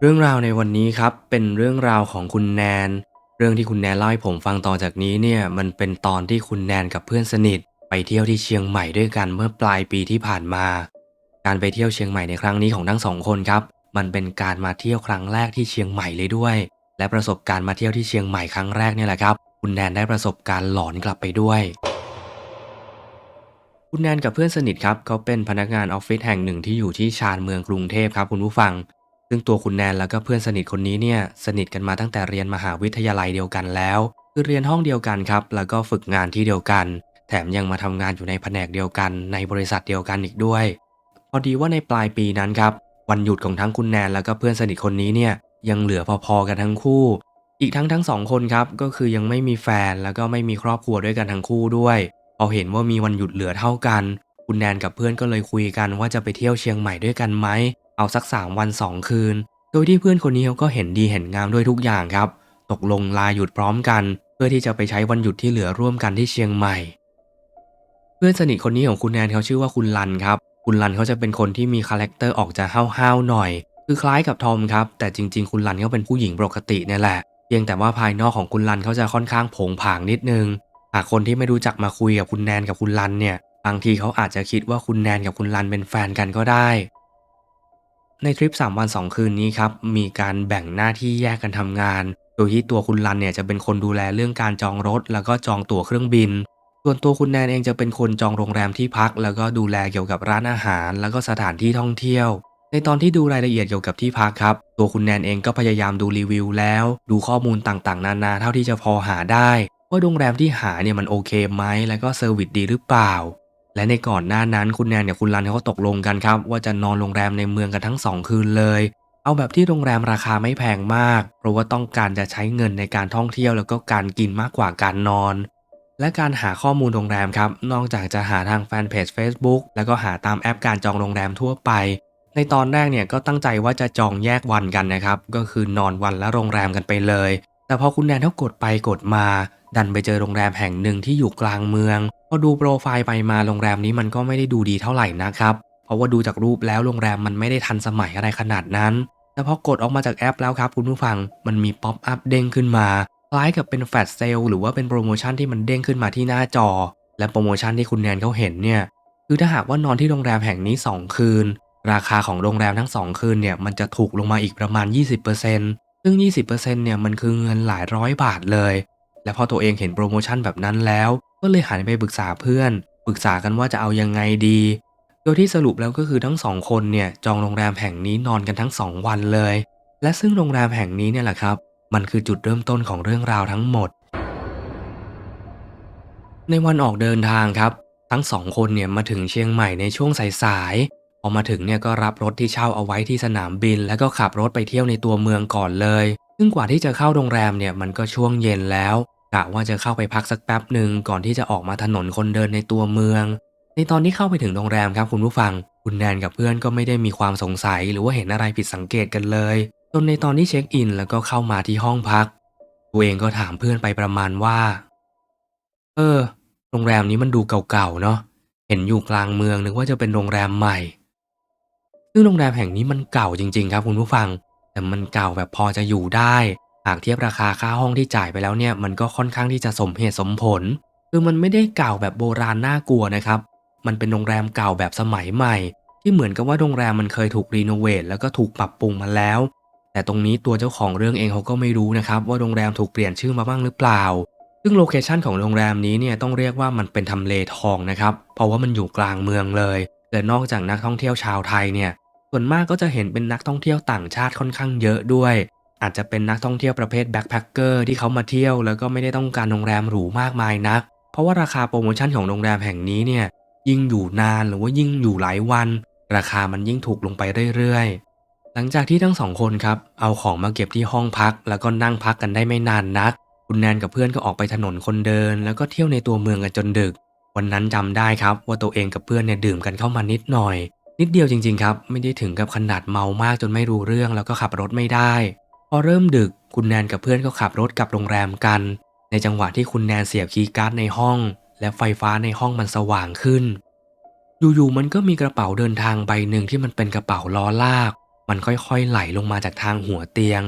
เรื่องราวในวันนี้ครับเป็นเรื่องราวของคุณแนน เรื่องที่คุณแนนเล่าให้ผมฟังต่อจากนี้เนี่ยมันเป็นตอนที่คุณแนนกับเพื่อนสนิท ไปเที่ยวที่เชียงใหม่ด้วยกันเมื่อปลายปีที่ผ่านมา การไปเที่ยวเชียงใหม่ในครั้งนี้ของทั้งสองคนครับ มันเป็นการมาเที่ยวครั้งแรกที่เชียงใหม่เลยด้วย และประสบการณ์มาเที่ยวที่เชียงใหม่ครั้งแรกเนี่ยแหละครับ คุณแนนได้ประสบการณ์หลอนกลับไปด้วยคุณแนนกับเพื่อนสนิทครับเขาเป็นพนักงานออฟฟิศแห่งหนึ่งที่อยู่ที่ชานเมืองกรุงเทพครับคุณผู้ฟัง ซึ่งตัวคุณแนนแล้วก็เพื่อนสนิทคนนี้เนี่ยสนิทกันมาตั้งแต่เรียนมหาวิทยาลัยเดียวกันแล้ว คือเรียนห้องเดียวกันครับ แล้วก็ฝึกงานที่เดียวกัน แถมยังมาทำงานอยู่ในแผนกเดียวกัน ในบริษัทเดียวกันอีกด้วย พอดีว่าในปลายปีนั้นครับวันหยุดของทั้งคุณแนนแล้วก็เพื่อนสนิทคนนี้เนี่ยยังเหลือพอๆกันทั้งคู่ อีกทั้งทั้งสองคนครับก็คือยังไม่มีแฟนแล้วก็ไม่มีครอบครัวด้วยกันทั้งคู่ด้วยพอเห็นว่ามีวันหยุดเหลือเท่ากัน คุณแนนกับเพื่อนก็เลยคุยกันว่าจะไปเที่ยวเชียงใหม่ด้วยกันไหม เอาสักสามวันสองคืน โดยที่เพื่อนคนนี้เขาก็เห็นดีเห็นงามด้วยทุกอย่างครับ ตกลงลาหยุดพร้อมกัน เพื่อที่จะไปใช้วันหยุดที่เหลือร่วมกันที่เชียงใหม่ เพื่อนสนิทคนนี้ของคุณแนนเขาชื่อว่าคุณลันครับ คุณลันเขาจะเป็นคนที่มีคาแรคเตอร์ออกจะห้าวๆหน่อย คือคล้ายกับทอมครับ แต่จริง ๆ คุณลันเขาเป็นผู้หญิงปกติเนี่ยแหละ เพียงแต่ว่าภายนอกของคุณลันเขาจะค่อนข้างผงผางนิดนึง หากคนที่ไม่รู้จักมาคุยกับคุณแนนกับคุณลันเนี่ย บางทีเขาอาจจะคิดว่าคุณแนนกับคุณลันเป็นแฟนกันก็ได้ ในทริป 3 วัน 2 คืนนี้ครับ มีการแบ่งหน้าที่แยกกันทำงาน โดยที่ตัวคุณลันเนี่ยจะเป็นคนดูแลเรื่องการจองรถ แล้วก็จองตั๋วเครื่องบิน ส่วนตัวคุณแนนเองจะเป็นคนจองโรงแรมที่พัก แล้วก็ดูแลเกี่ยวกับร้านอาหาร แล้วก็สถานที่ท่องเที่ยว ในตอนที่ดูรายละเอียดเกี่ยวกับที่พักครับ ตัวคุณแนนเองก็พยายามดูรีวิวแล้ว ดูข้อมูลต่างๆ นานาเท่าที่จะพอหาได้ ว่าโรงแรมที่หาเนี่ยมันโอเคไหมแล้วก็เซอร์วิสดีหรือเปล่า และในก่อนหน้านั้นคุณแนนกับคุณรันเขาตกลงกันครับ ว่าจะนอนโรงแรมในเมืองกันทั้งสองคืนเลย เอาแบบที่โรงแรมราคาไม่แพงมาก เพราะว่าต้องการจะใช้เงินในการท่องเที่ยวแล้วก็การกินมากกว่าการนอน และการหาข้อมูลโรงแรมครับ นอกจากจะหาทางแฟนเพจ Facebook แล้วก็หาตามแอปการจองโรงแรมทั่วไป ในตอนแรกเนี่ยก็ตั้งใจว่าจะจองแยกวันกันนะครับ ก็คือนอนวันละโรงแรมกันไปเลย แต่พอคุณแนนเขากดไปกดมา ดันไปเจอโรงแรมแห่งหนึ่งที่อยู่กลางเมือง พอดูโปรไฟล์ไปมาโรงแรมนี้มันก็ไม่ได้ดูดีเท่าไหร่นะครับ เพราะว่าดูจากรูปแล้วโรงแรมมันไม่ได้ทันสมัยอะไรขนาดนั้น แต่พอกดออกมาจากแอปแล้วครับคุณผู้ฟัง มันมีป๊อปอัพเด้งขึ้นมา คล้ายกับเป็นแฟลชเซลหรือว่าเป็นโปรโมชั่นที่มันเด้งขึ้นมาที่หน้าจอ และโปรโมชั่นที่คุณแนนเขาเห็นเนี่ย คือถ้าหากว่านอนที่โรงแรมแห่งนี้ 2 คืน ราคาของโรงแรมทั้ง 2 คืนเนี่ยมันจะถูกลงมาอีกประมาณ 20% ซึ่ง 20%เนี่ยมันคือเงินหลายร้อยบาทเลย และพอตัวเองเห็นโปรโมชั่นแบบนั้นแล้ว ก็เลยหันไปปรึกษาเพื่อน ปรึกษากันว่าจะเอายังไงดี โดยที่สรุปแล้วก็คือทั้งสองคนเนี่ยจองโรงแรมแห่งนี้นอนกันทั้งสองวันเลย และซึ่งโรงแรมแห่งนี้เนี่ยแหละครับ มันคือจุดเริ่มต้นของเรื่องราวทั้งหมด ในวันออกเดินทางครับ ทั้งสองคนเนี่ยมาถึงเชียงใหม่ในช่วงสายๆ พอมาถึงเนี่ยก็รับรถที่เช่าเอาไว้ที่สนามบิน แล้วก็ขับรถไปเที่ยวในตัวเมืองก่อนเลย ซึ่งกว่าที่จะเข้าโรงแรมเนี่ยมันก็ช่วงเย็นแล้วกะว่าจะเข้าไปพักสักแป๊บหนึ่งก่อนที่จะออกมาถนนคนเดินในตัวเมือง ในตอนที่เข้าไปถึงโรงแรมครับคุณผู้ฟัง คุณแนนกับเพื่อนก็ไม่ได้มีความสงสัย หรือว่าเห็นอะไรผิดสังเกตกันเลยจนในตอนที่เช็คอินแล้วก็เข้ามาที่ห้องพักตัวเองก็ถามเพื่อนไปประมาณว่า เออ โรงแรมนี้มันดูเก่าๆเนาะเห็นอยู่กลางเมืองนึกว่าจะเป็นโรงแรมใหม่ ซึ่งโรงแรมแห่งนี้มันเก่าจริง ๆ ครับคุณผู้ฟัง แต่มันเก่าแบบพอจะอยู่ได้ หากเทียบราคาค่าห้องที่จ่ายไปแล้วเนี่ยมันก็ค่อนข้างที่จะสมเหตุสมผล คือมันไม่ได้เก่าแบบโบราณน่ากลัวนะครับ มันเป็นโรงแรมเก่าแบบสมัยใหม่ ที่เหมือนกับว่าโรงแรมมันเคยถูกรีโนเวทแล้วก็ถูกปรับปรุงมาแล้ว แต่ตรงนี้ตัวเจ้าของเรื่องเองเขาก็ไม่รู้นะครับว่าโรงแรมถูกเปลี่ยนชื่อมาบ้างหรือเปล่าซึ่งโลเคชันของโรงแรมนี้เนี่ยต้องเรียกว่ามันเป็นทำเลทองนะครับ เพราะว่ามันอยู่กลางเมืองเลย และนอกจากนักท่องเที่ยวชาวไทยเนี่ย ส่วนมากก็จะเห็นเป็นนักท่องเที่ยวต่างชาติค่อนข้างเยอะด้วย อาจจะเป็นนักท่องเที่ยวประเภทแบ็คแพคเกอร์ที่เขามาเที่ยวแล้วก็ไม่ได้ต้องการโรงแรมหรูมากมายนัก เพราะว่าราคาโปรโมชั่นของโรงแรมแห่งนี้เนี่ยยิ่งอยู่นานหรือว่ายิ่งอยู่หลายวัน ราคามันยิ่งถูกลงไปเรื่อยๆ หลังจากที่ทั้งสองคนครับเอาของมาเก็บที่ห้องพัก แล้วก็นั่งพักกันได้ไม่นานนัก คุณแนนกับเพื่อนก็ออกไปถนนคนเดิน แล้วก็เที่ยวในตัวเมืองกันจนดึก วันนั้นจำได้ครับว่าตัวเองกับเพื่อนเนี่ยดื่มกันเข้ามานิดหน่อย นิดเดียวจริง ๆ ครับ ไม่ได้ถึงกับขนาดเมามากจนไม่รู้เรื่องแล้วก็ขับรถไม่ได้ พอเริ่มดึกคุณแนนกับเพื่อนก็ขับรถกลับโรงแรมกัน ในจังหวะที่คุณแนนเสียบคีย์การ์ดในห้อง และไฟฟ้าในห้องมันสว่างขึ้น อยู่ๆมันก็มีกระเป๋าเดินทางใบหนึ่งที่มันเป็นกระเป๋าล้อลาก มันค่อยๆไหลลงมาจากทางหัวเตียง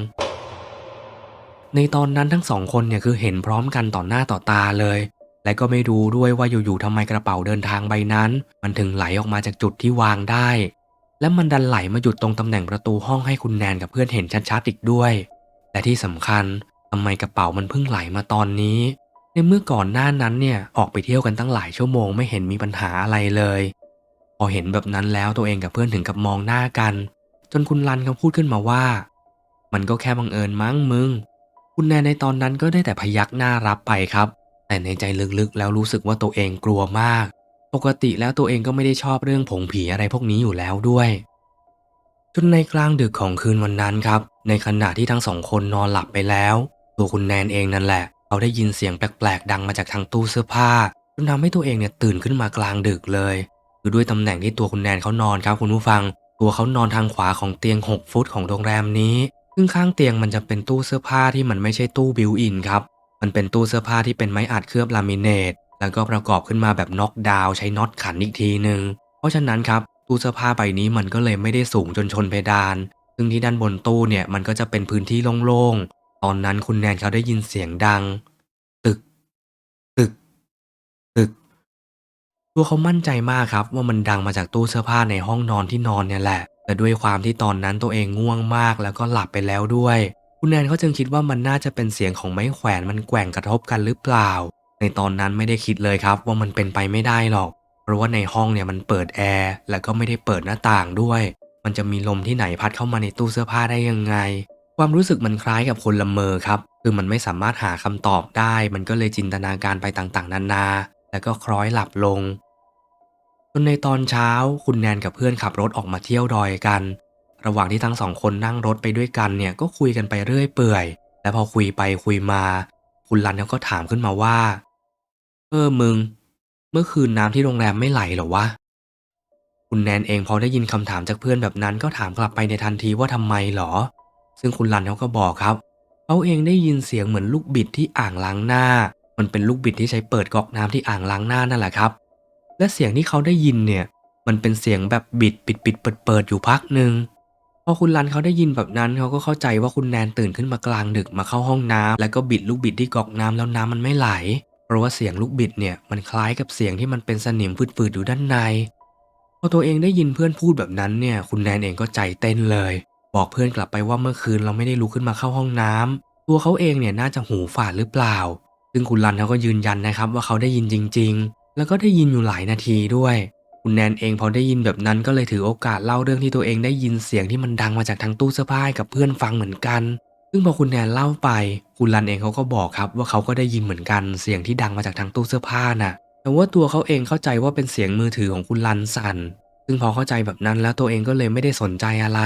ในตอนนั้นทั้งสองคนเนี่ยคือเห็นพร้อมกันต่อหน้าต่อตาเลย และก็ไม่รู้ด้วยว่าอยู่ๆทำไมกระเป๋าเดินทางใบนั้น มันถึงไหลออกมาจากจุดที่วางได้ และมันดันไหลมาหยุดตรงตำแหน่งประตูห้องให้คุณแนนกับเพื่อนเห็นชัดๆอีกด้วย และที่สำคัญทำไมกระเป๋ามันเพิ่งไหลมาตอนนี้ ในเมื่อก่อนหน้านั้นเนี่ยออกไปเที่ยวกันตั้งหลายชั่วโมงไม่เห็นมีปัญหาอะไรเลย พอเห็นแบบนั้นแล้วตัวเองกับเพื่อนถึงกับมองหน้ากัน จนคุณรันเขาพูดขึ้นมาว่า มันก็แค่บังเอิญมั้งมึง คุณแนนในตอนนั้นก็ได้แต่พยักหน้ารับไปครับ แต่ในใจลึกๆ แล้วรู้สึกว่าตัวเองกลัวมาก ปกติแล้วตัวเองก็ไม่ได้ชอบเรื่องผงผีอะไรพวกนี้อยู่แล้วด้วยจนในกลางดึกของคืนวันนั้นครับ ในขณะที่ทั้งสองคนนอนหลับไปแล้ว ตัวคุณแนนเองนั่นแหละ เขาได้ยินเสียงแปลกๆ ดังมาจากทางตู้เสื้อผ้าจนทำให้ตัวเองเนี่ยตื่นขึ้นมากลางดึกเลย คือด้วยตำแหน่งที่ตัวคุณแนนเขานอนครับคุณผู้ฟัง ตัวเขานอนทางขวาของเตียง 6 ฟุตของโรงแรมนี้ซึ่งข้างเตียงมันจะเป็นตู้เสื้อผ้าที่มันไม่ใช่ตู้บิวอินครับ มันเป็นตู้เสื้อผ้าที่เป็นไม้อัดเคลือบลามิเนต แล้วก็ประกอบขึ้นมาแบบน็อกดาวน์ใช้น็อตขันอีกทีหนึ่งเพราะฉะนั้นครับตู้เสื้อผ้าใบนี้มันก็เลยไม่ได้สูงจนชนเพดาน ซึ่งที่ด้านบนตู้เนี่ยมันก็จะเป็นพื้นที่โล่งๆ ตอนนั้นคุณแนนเขาได้ยินเสียงดัง ตึก ตึก ตึก ตัวเขามั่นใจมากครับว่ามันดังมาจากตู้เสื้อผ้าในห้องนอนที่นอนเนี่ยแหละ แต่ด้วยความที่ตอนนั้นตัวเองง่วงมากแล้วก็หลับไปแล้วด้วย คุณแนนเขาจึงคิดว่ามันน่าจะเป็นเสียงของไม้แขวนมันแกว่งกระทบกันหรือเปล่า ในตอนนั้นไม่ได้คิดเลยครับว่ามันเป็นไปไม่ได้หรอก เพราะว่าในห้องเนี่ยมันเปิดแอร์แล้วก็ไม่ได้เปิดหน้าต่างด้วย มันจะมีลมที่ไหนพัดเข้ามาในตู้เสื้อผ้าได้ยังไง ความรู้สึกมันคล้ายกับคนละเมอครับ คือมันไม่สามารถหาคำตอบได้ มันก็เลยจินตนาการไปต่างๆ นานา แล้วก็คล้อยหลับลงจนในตอนเช้าคุณแนนกับเพื่อนขับรถออกมาเที่ยวดอยกัน ระหว่างที่ทั้งสองคนนั่งรถไปด้วยกันเนี่ยก็คุยกันไปเรื่อยเปื่อย และพอคุยไปคุยมา คุณรันเขาก็ถามขึ้นมาว่า เออมึง เมื่อคืนน้ำที่โรงแรมไม่ไหลหรอวะ คุณแนนเองพอได้ยินคำถามจากเพื่อนแบบนั้นก็ถามกลับไปในทันทีว่าทำไมเหรอ ซึ่งคุณรันเขาก็บอกครับเขาเองได้ยินเสียงเหมือนลูกบิดที่อ่างล้างหน้า มันเป็นลูกบิดที่ใช้เปิดก๊อกน้ำที่อ่างล้างหน้านั่นแหละครับ และเสียงที่เขาได้ยินเนี่ย มันเป็นเสียงแบบบิดปิดปิดเปิดเปิดอยู่พักหนึ่ง พอคุณรันเขาได้ยินแบบนั้นเขาก็เข้าใจว่าคุณแนนตื่นขึ้นมากลางดึกมาเข้าห้องน้ำแล้วก็บิดลูกบิดที่ก๊อกน้ำแล้วน้ำมันไม่ไหล เพราะว่าเสียงลูกบิดเนี่ยมันคล้ายกับเสียงที่มันเป็นสนิมฝืดๆอยู่ด้านใน พอตัวเองได้ยินเพื่อนพูดแบบนั้นเนี่ย คุณแนนเองก็ใจเต้นเลย บอกเพื่อนกลับไปว่าเมื่อคืนเราไม่ได้ลุกขึ้นมาเข้าห้องน้ำตัวเขาเองเนี่ยน่าจะหูฝาดหรือเปล่า ซึ่งคุณรันเขาก็ยืนยันนะครับว่าเขาได้ยินจริง ๆ แล้วก็ได้ยินอยู่หลายนาทีด้วย คุณแนนเองพอได้ยินแบบนั้นก็เลยถือโอกาสเล่าเรื่องที่ตัวเองได้ยินเสียงที่มันดังมาจากทางตู้เสื้อผ้าให้กับเพื่อนฟังเหมือนกัน ซึ่งพอคุณแนนเล่าไป คุณรันเองเขาก็บอกครับว่าเขาก็ได้ยินเหมือนกันเสียงที่ดังมาจากทางตู้เสื้อผ้าน่ะ แต่ว่าตัวเขาเองเข้าใจว่าเป็นเสียงมือถือของคุณรันสั่น ซึ่งพอเข้าใจแบบนั้นแล้วตัวเองก็เลยไม่ได้สนใจอะไร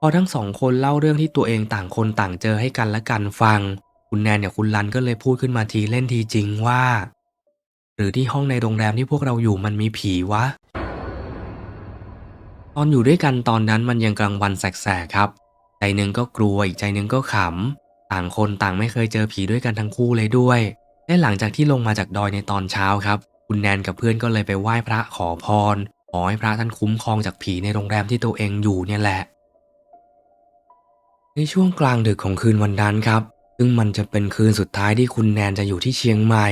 พอทั้งสองคนเล่าเรื่องที่ตัวเองต่างคนต่างเจอให้กันและกันฟัง คุณแนนเนี่ยคุณรันก็เลยพูดขึ้นมาทีเล่นทีจริงว่า หรือที่ห้องในโรงแรมที่พวกเราอยู่มันมีผีวะ ตอนอยู่ด้วยกันตอนนั้นมันยังกลางวันแสกๆครับ ใจหนึ่งก็กลัวอีกใจหนึ่งก็ขำ ต่างคนต่างไม่เคยเจอผีด้วยกันทั้งคู่เลยด้วย และหลังจากที่ลงมาจากดอยในตอนเช้าครับ คุณแนนกับเพื่อนก็เลยไปไหว้พระขอพร ขอให้พระท่านคุ้มครองจากผีในโรงแรมที่ตัวเองอยู่เนี่ยแหละ ในช่วงกลางดึกของคืนวันนั้นครับ ซึ่งมันจะเป็นคืนสุดท้ายที่คุณแนนจะอยู่ที่เชียงใหม่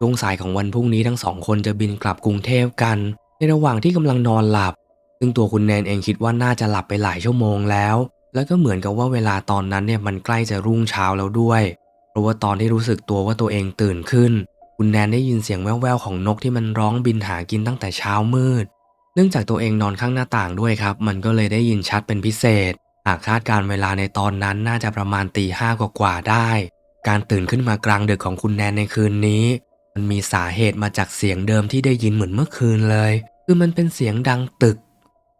ช่วงสายของวันพรุ่งนี้ทั้งสองคนจะบินกลับกรุงเทพกัน ในระหว่างที่กำลังนอนหลับ ซึ่งตัวคุณแนนเองคิดว่าน่าจะหลับไปหลายชั่วโมงแล้ว แล้วก็เหมือนกับว่าเวลาตอนนั้นเนี่ยมันใกล้จะรุ่งเช้าแล้วด้วย เพราะว่าตอนที่รู้สึกตัวว่าตัวเองตื่นขึ้น คุณแนนได้ยินเสียงแว่วๆของนกที่มันร้องบินหากินตั้งแต่เช้ามืด เนื่องจากตัวเองนอนข้างหน้าต่างด้วยครับ มันก็เลยได้ยินชัดเป็นพิเศษ หากคาดการเวลาในตอนนั้นน่าจะประมาณตีห้ากว่าๆได้ การตื่นขึ้นมากลางดึกของคุณแนนในคืนนี้ มันมีสาเหตุมาจากเสียงเดิมที่ได้ยินเหมือนเมื่อคืนเลย คือมันเป็นเสียงดังตึก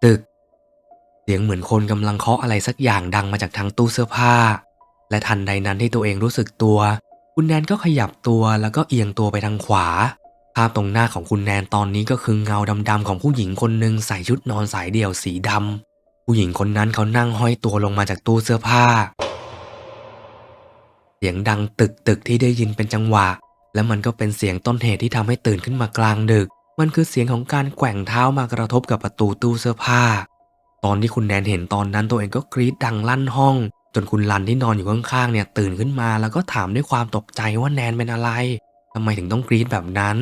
ตึก เสียงเหมือนคนกำลังเคาะอะไรสักอย่างดังมาจากทางตู้เสื้อผ้า และทันใดนั้นที่ตัวเองรู้สึกตัว คุณแนนก็ขยับตัวแล้วก็เอียงตัวไปทางขวา ภาพตรงหน้าของคุณแนนตอนนี้ก็คือเงาดำๆของผู้หญิงคนหนึ่งใส่ชุดนอนสายเดี่ยวสีดำผู้หญิงคนนั้นเขานั่งห้อยตัวลงมาจากตู้เสื้อผ้า เสียงดังตึกตึกๆที่ได้ยินเป็นจังหวะ และมันก็เป็นเสียงต้นเหตุที่ทำให้ตื่นขึ้นมากลางดึก มันคือเสียงของการแกว่งเท้ามากระทบกับประตูตู้เสื้อผ้า ตอนที่คุณแนนเห็นตอนนั้นตัวเองก็กรี๊ดดังลั่นห้อง จนคุณลันที่นอนอยู่ข้างๆเนี่ยตื่นขึ้นมาแล้วก็ถามด้วยความตกใจว่าแนนเป็นอะไรทำไมถึงต้องกรี๊ดแบบนั้น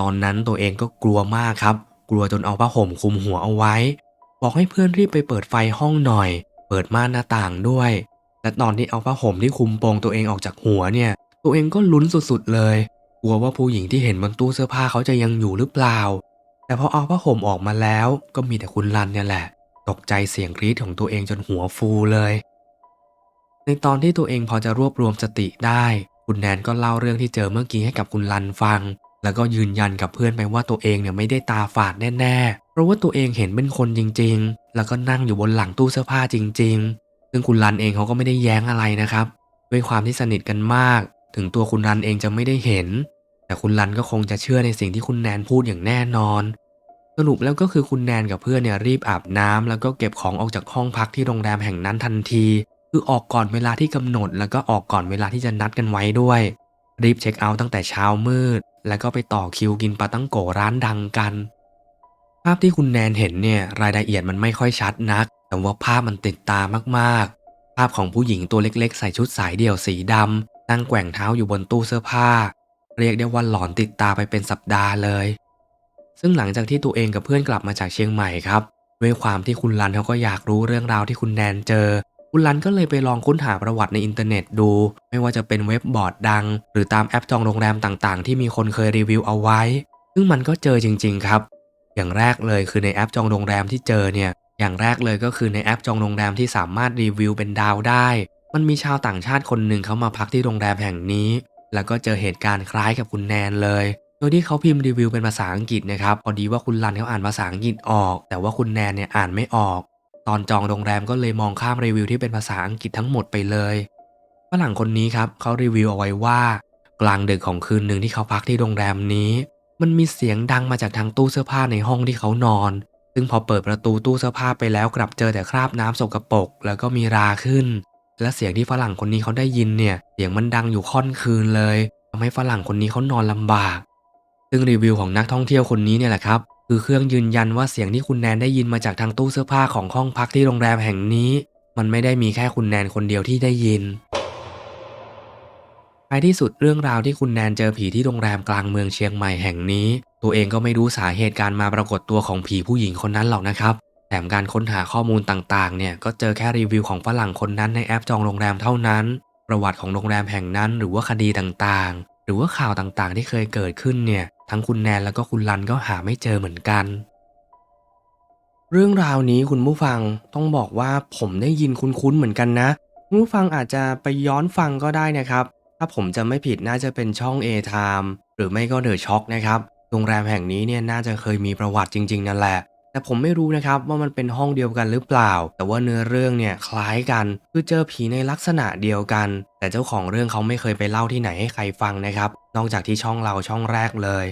ตอนนั้นตัวเองก็กลัวมากครับ กลัวจนเอาผ้าห่มคลุมหัวเอาไว้ บอกให้เพื่อนรีบไปเปิดไฟห้องหน่อย เปิดม่านหน้าต่างด้วยและตอนที่เอาผ้าห่มที่คลุมโปงตัวเองออกจากหัวเนี่ย ตัวเองก็ลุ้นสุดๆเลย กลัวว่าผู้หญิงที่เห็นบนตู้เสื้อผ้าเขาจะยังอยู่หรือเปล่า แต่พอเอาผ้าห่มออกมาแล้วก็มีแต่คุณลันเนี่ยแหละ ตกใจเสียงกรี๊ดของตัวเองจนหัวฟูเลย ในตอนที่ตัวเองพอจะรวบรวมสติได้ คุณแนนก็เล่าเรื่องที่เจอเมื่อกี้ให้กับคุณลันฟัง แล้วก็ยืนยันกับเพื่อนไปว่าตัวเองเนี่ยไม่ได้ตาฝาดแน่ๆ เพราะว่าตัวเองเห็นเป็นคนจริง ๆ แล้วก็นั่งอยู่บนหลังตู้เสื้อผ้าจริง ๆ ซึ่งคุณลันเองเขาก็ไม่ได้แย้งอะไรนะครับด้วยความที่สนิทกันมาก ถึงตัวคุณรันเองจะไม่ได้เห็น แต่คุณรันก็คงจะเชื่อในสิ่งที่คุณแนนพูดอย่างแน่นอน สรุปแล้วก็คือคุณแนนกับเพื่อนเนี่ยรีบอาบน้ำแล้วก็เก็บของออกจากห้องพักที่โรงแรมแห่งนั้นทันที คือออกก่อนเวลาที่กำหนด แล้วก็ออกก่อนเวลาที่จะนัดกันไว้ด้วย รีบเช็คเอาท์ตั้งแต่เช้ามืด แล้วก็ไปต่อคิวกินปาตั้งโกร้านดังกัน ภาพที่คุณแนนเห็นเนี่ยรายละเอียดมันไม่ค่อยชัดนัก แต่ว่าภาพมันติดตามากๆ ภาพของผู้หญิงตัวเล็กๆ ใส่ชุดสายเดี่ยวสีดำ นั่งแกว่งเท้าอยู่บนตู้เสื้อผ้า เรียกได้ว่าหลอนติดตาไปเป็นสัปดาห์เลย ซึ่งหลังจากที่ตัวเองกับเพื่อนกลับมาจากเชียงใหม่ครับ ด้วยความที่คุณรันเขาก็อยากรู้เรื่องราวที่คุณแนนเจอ คุณรันก็เลยไปลองค้นหาประวัติในอินเทอร์เน็ตดู ไม่ว่าจะเป็นเว็บบอร์ดดัง หรือตามแอปจองโรงแรมต่างๆ ที่มีคนเคยรีวิวเอาไว้ ซึ่งมันก็เจอจริง ๆ ครับ อย่างแรกเลยคือในแอปจองโรงแรมที่เจอเนี่ยอย่างแรกเลยก็คือในแอปจองโรงแรมที่สามารถรีวิวเป็นดาวได้ มันมีชาวต่างชาติคนหนึ่งเขามาพักที่โรงแรมแห่งนี้ แล้วก็เจอเหตุการณ์คล้ายกับคุณแนนเลย โดยที่เขาพิมพ์รีวิวเป็นภาษาอังกฤษนะครับ พอดีว่าคุณรันเขาอ่านภาษาอังกฤษออก แต่ว่าคุณแนนเนี่ยอ่านไม่ออก ตอนจองโรงแรมก็เลยมองข้ามรีวิวที่เป็นภาษาอังกฤษทั้งหมดไปเลยฝรั่งคนนี้ครับเขารีวิวเอาไว้ว่า กลางดึกของคืนหนึ่งที่เขาพักที่โรงแรมนี้ มันมีเสียงดังมาจากทางตู้เสื้อผ้าในห้องที่เขานอน ซึ่งพอเปิดประตูตู้เสื้อผ้าไปแล้วกลับเจอแต่คราบน้ำสกปรกแล้วก็มีราขึ้น และเสียงที่ฝรั่งคนนี้เขาได้ยินเนี่ยเสียงมันดังอยู่ค่อนคืนเลยทำให้ฝรั่งคนนี้เขานอนลำบาก ซึ่งรีวิวของนักท่องเที่ยวคนนี้เนี่ยแหละครับคือเครื่องยืนยันว่าเสียงที่คุณแนนได้ยินมาจากทางตู้เสื้อผ้าของห้องพักที่โรงแรมแห่งนี้ มันไม่ได้มีแค่คุณแนนคนเดียวที่ได้ยินท้ายที่สุดเรื่องราวที่คุณแนนเจอผีที่โรงแรมกลางเมืองเชียงใหม่แห่งนี้ ตัวเองก็ไม่รู้สาเหตุการมาปรากฏตัวของผีผู้หญิงคนนั้นหรอกนะครับ แถมการค้นหาข้อมูลต่างๆ เนี่ยก็เจอแค่รีวิวของฝรั่งคนนั้นในแอปจองโรงแรมเท่านั้น ประวัติของโรงแรมแห่งนั้นหรือว่าคดีต่างๆ หรือว่าข่าวต่างๆ ที่เคยเกิดขึ้นเนี่ยทั้งคุณแนนแล้วก็คุณรันก็หาไม่เจอเหมือนกัน เรื่องราวนี้คุณผู้ฟังต้องบอกว่าผมได้ยินคุ้นๆเหมือนกันนะคุณผู้ฟังอาจจะไปย้อนฟังก็ได้นะครับ ถ้าผมจะไม่ผิดน่าจะเป็นช่อง A Time หรือไม่ก็เดอะช็อคนะครับโรงแรมแห่งนี้เนี่ยน่าจะเคยมีประวัติจริงๆนั่นแหละ แต่ผมไม่รู้นะครับว่ามันเป็นห้องเดียวกันหรือเปล่า แต่ว่าเนื้อเรื่องเนี่ยคล้ายกัน คือเจอผีในลักษณะเดียวกัน แต่เจ้าของเรื่องเขาไม่เคยไปเล่าที่ไหนให้ใครฟังนะครับ นอกจากที่ช่องเราช่องแรกเลย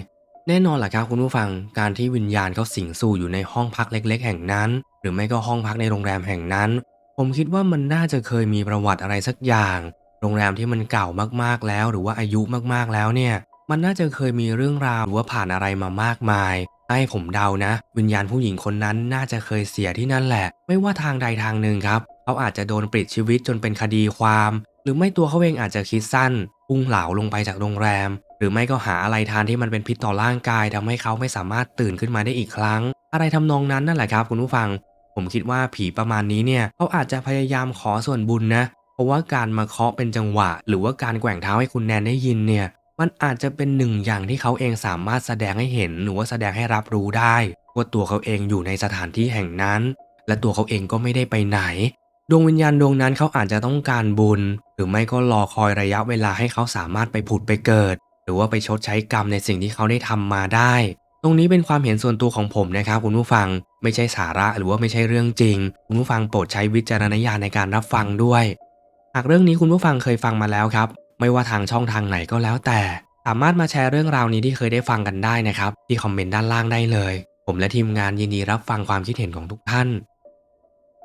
แน่นอนแหละครับคุณผู้ฟัง การที่วิญญาณเขาสิงสู่อยู่ในห้องพักเล็ก ๆ แห่งนั้น หรือไม่ก็ห้องพักในโรงแรมแห่งนั้น ผมคิดว่ามันน่าจะเคยมีประวัติอะไรสักอย่าง โรงแรมที่มันเก่ามากๆแล้ว หรือว่าอายุมากๆแล้วเนี่ย มันน่าจะเคยมีเรื่องราวหรือว่าผ่านอะไรมามากมาย ให้ผมเดานะ วิญญาณผู้หญิงคนนั้นน่าจะเคยเสียที่นั่นแหละ ไม่ว่าทางใดทางหนึ่งครับ เขาอาจจะโดนปลิดชีวิตจนเป็นคดีความ หรือไม่ตัวเขาเองอาจจะคิดสั้นพุ่งเหลาลงไปจากโรงแรม หรือไม่ก็หาอะไรทานที่มันเป็นพิษต่อร่างกายทำให้เขาไม่สามารถตื่นขึ้นมาได้อีกครั้ง อะไรทำนองนั้นนั่นแหละครับคุณผู้ฟัง ผมคิดว่าผีประมาณนี้เนี่ยเขาอาจจะพยายามขอส่วนบุญนะ เพราะว่าการมาเคาะเป็นจังหวะ หรือว่าการแกว่งเท้าให้คุณแนนได้ยินเนี่ย มันอาจจะเป็นหนึ่งอย่างที่เขาเองสามารถแสดงให้เห็นหรือว่าแสดงให้รับรู้ได้ ว่าตัวเขาเองอยู่ในสถานที่แห่งนั้น และตัวเขาเองก็ไม่ได้ไปไหน ดวงวิญญาณดวงนั้นเขาอาจจะต้องการบุญ หรือไม่ก็รอคอยระยะเวลาให้เขาสามารถไปผุดไปเกิด หรือว่าไปชดใช้กรรมในสิ่งที่เขาได้ทำมาได้ ตรงนี้เป็นความเห็นส่วนตัวของผมนะครับคุณผู้ฟังไม่ใช่สาระหรือว่าไม่ใช่เรื่องจริง คุณผู้ฟังโปรดใช้วิจารณญาณในการรับฟังด้วย หากเรื่องนี้คุณผู้ฟังเคยฟังมาแล้วครับ ไม่ว่าทางช่องทางไหนก็แล้วแต่ สามารถมาแชร์เรื่องราวนี้ที่เคยได้ฟังกันได้นะครับ ที่คอมเมนต์ด้านล่างได้เลย ผมและทีมงานยินดีรับฟังความคิดเห็นของทุกท่าน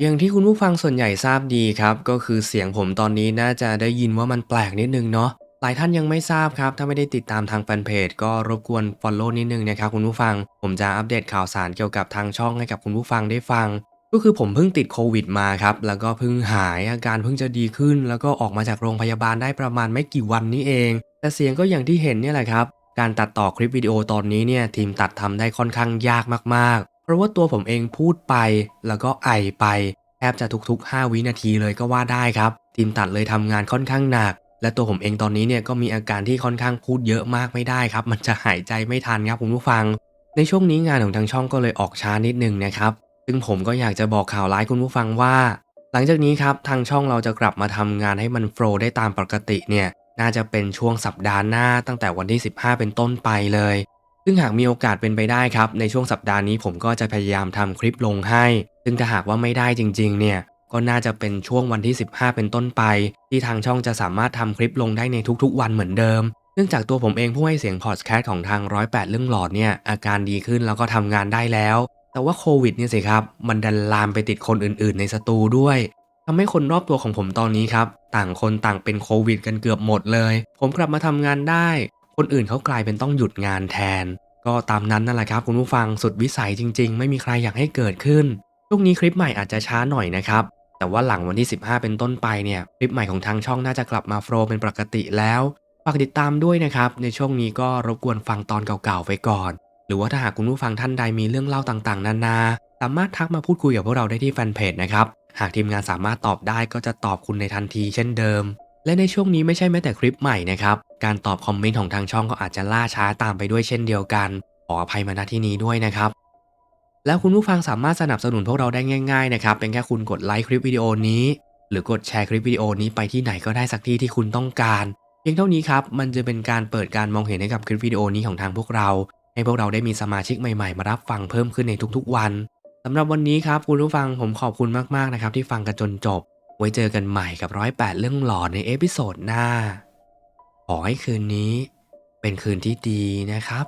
อย่างที่คุณผู้ฟังส่วนใหญ่ทราบดีครับ ก็คือเสียงผมตอนนี้น่าจะได้ยินว่ามันแปลกนิดนึงเนาะหลายท่านยังไม่ทราบครับ ถ้าไม่ได้ติดตามทางแฟนเพจก็รบกวน Follow นิดนึงนะครับคุณผู้ฟัง ผมจะอัปเดตข่าวสารเกี่ยวกับทางช่องให้กับคุณผู้ฟังได้ฟัง ก็คือผมเพิ่งติดโควิดมาครับ แล้วก็เพิ่งหายอาการเพิ่งจะดีขึ้น แล้วก็ออกมาจากโรงพยาบาลได้ประมาณไม่กี่วันนี้เอง แต่เสียงก็อย่างที่เห็นเนี่ยแหละครับ การตัดต่อคลิปวิดีโอตอนนี้เนี่ยทีมตัดทำได้ค่อนข้างยากมากๆ เพราะว่าตัวผมเองพูดไป แล้วก็ไอไปแทบจะทุกๆ 5 วินาทีเลยก็ว่าได้ครับ ทีมตัดเลยทำงานค่อนข้างหนัก และตัวผมเองตอนนี้เนี่ยก็มีอาการที่ค่อนข้างพูดเยอะมากไม่ได้ครับ มันจะหายใจไม่ทันครับคุณผู้ฟัง ในช่วงนี้งานของทางช่องก็เลยออกช้านิดนึงนะครับ ซึ่งผมก็อยากจะบอกข่าวร้ายคุณผู้ฟังว่า หลังจากนี้ครับทางช่องเราจะกลับมาทำงานให้มันโฟล์ได้ตามปกติเนี่ยน่าจะเป็นช่วงสัปดาห์หน้าตั้งแต่วันที่ 15 เป็นต้นไปเลย ซึ่งหากมีโอกาสเป็นไปได้ครับ ในช่วงสัปดาห์นี้ผมก็จะพยายามทำคลิปลงให้ ซึ่งถ้าหากว่าไม่ได้จริงๆ เนี่ยก็น่าจะเป็นช่วงวันที่ 15 เป็นต้นไป ที่ทางช่องจะสามารถทำคลิปลงได้ในทุกๆ วันเหมือนเดิม เนื่องจากตัวผมเองผู้ให้เสียงพอดแคสต์ของทาง 108 เรื่องหลอดเนี่ยอาการดีขึ้นแล้วก็ทำงานได้แล้ว แต่ว่าโควิดเนี่ยสิครับ มันดันลามไปติดคนอื่น ๆ ในสตูด้วยทำให้คนรอบตัวของผมตอนนี้ครับ ต่างคนต่างเป็นโควิด กันเกือบหมดเลย ผมกลับมาทำงานได้ คนอื่นเขากลายเป็นต้องหยุดงานแทน ก็ตามนั้นนั่นแหละครับคุณผู้ฟังสุดวิสัยจริง ๆ ไม่มีใครอยากให้เกิดขึ้นช่วงนี้คลิปใหม่อาจจะช้าหน่อยนะครับแต่ว่าหลังวันที่ 15 เป็นต้นไปเนี่ยคลิปใหม่ของทางช่องน่าจะกลับมาโฟล์เป็นปกติแล้วฝากติดตามด้วยนะครับในช่วงนี้ก็รบกวนฟังตอนเก่าๆไปก่อน หรือว่าถ้าหากคุณผู้ฟังท่านใดมีเรื่องเล่าต่างๆ นานา สามารถทักมาพูดคุยกับพวกเราได้ที่แฟนเพจนะครับ หากทีมงานสามารถตอบได้ก็จะตอบคุณในทันทีเช่นเดิม และในช่วงนี้ไม่ใช่แม้แต่คลิปใหม่นะครับ การตอบคอมเมนต์ของทางช่องก็อาจจะล่าช้าตามไปด้วยเช่นเดียวกัน ขออภัยมาณที่นี้ด้วยนะครับแล้วคุณผู้ฟังสามารถสนับสนุนพวกเราได้ง่ายๆนะครับ เป็นแค่คุณกดไลค์คลิปวิดีโอนี้ หรือกดแชร์คลิปวิดีโอนี้ไปที่ไหนก็ได้สักที่ที่คุณต้องการ เพียงเท่านี้ครับ มันจะเป็นการเปิดการมองเห็นให้กับคลิปวิดีโอนี้ของทางพวกเรา ให้พวกเราได้มีสมาชิกใหม่ๆ มารับฟังเพิ่มขึ้นในทุกๆวันสำหรับวันนี้ครับคุณผู้ฟังผมขอบคุณมากๆนะครับที่ฟังกันจนจบ ไว้เจอกันใหม่กับร้อยแปดเรื่องหลอนในเอพิโซดหน้า ขอให้คืนนี้ เป็นคืนที่ดีนะครับ